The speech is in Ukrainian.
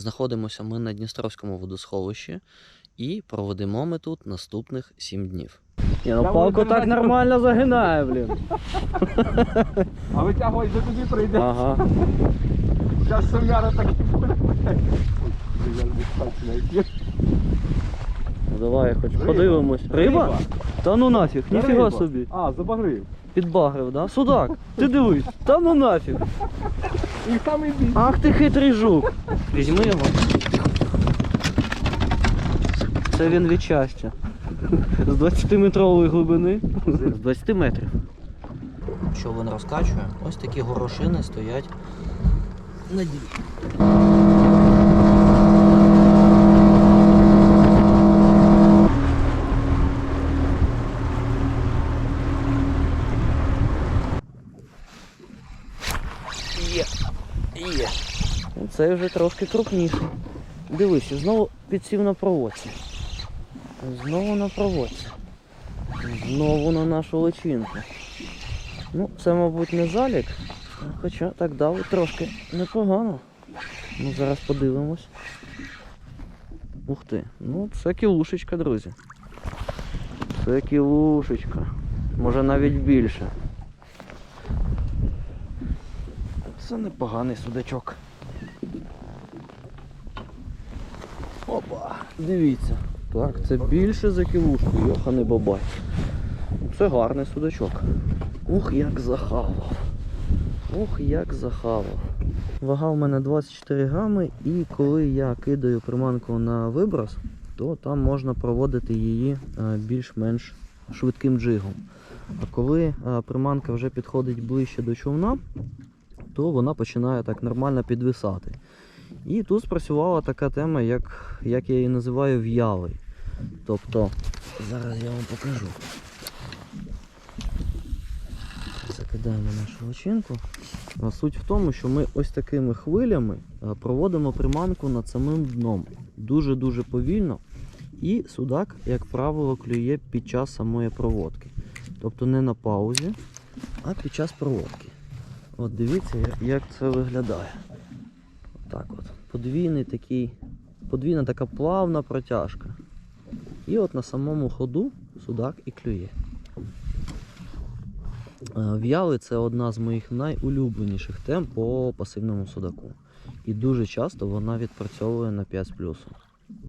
Знаходимося ми на Дністровському водосховищі і проведемо ми тут наступних 7 днів. Ні, ну палку так нормально загинає, блін. А витягувай вже туди прийде. Ага. Зараз сумяра так і буде. Ну давай хоч Риба. подивимось. Риба? Та ну нафіг, ніфіга собі. А, забагрив. Підбагрив, да? Судак, ти дивись. Та ну нафіг. І самий бій. Ах ти хитрий жук. Візьми його. Це він від щастя. З 20-метрової глибини. З 20 метрів. Що він розкачує? Ось такі горошини стоять на дні. Є. Це вже трошки крупніший. Дивись, знову підсів на проводці. Знову на проводці. Знову на нашу личинку. Ну, це, мабуть, не залік. Хоча так дали трошки непогано. Ну, зараз подивимось. Ух ти. Ну, це кілушечка, друзі. Це кілушечка. Може навіть більше. Це непоганий судачок. Опа, дивіться. Так, це більше за кілушку, йоханий бабай. Це гарний судачок. Ух, як захавав. Ух, як захавав. Вага в мене 24 грами, і коли я кидаю приманку на виброс, то там можна проводити її е, більш-менш швидким джигом. А коли е, приманка вже підходить ближче до човна, то вона починає так нормально підвисати. І тут спрацювала така тема, як, як я її називаю в'ялий. Тобто, зараз я вам покажу. Закидаємо нашу личинку. Суть в тому, що ми ось такими хвилями е, проводимо приманку над самим дном. Дуже-дуже повільно. І судак, як правило, клює під час самої проводки. Тобто не на паузі, а під час проводки. От дивіться, як це виглядає. Так от. Подвійний такий, подвійна така плавна протяжка. І от на самому ходу судак і клює. Е, В'яли це одна з моїх найулюбленіших тем по пасивному судаку. І дуже часто вона відпрацьовує на 5 плюсом.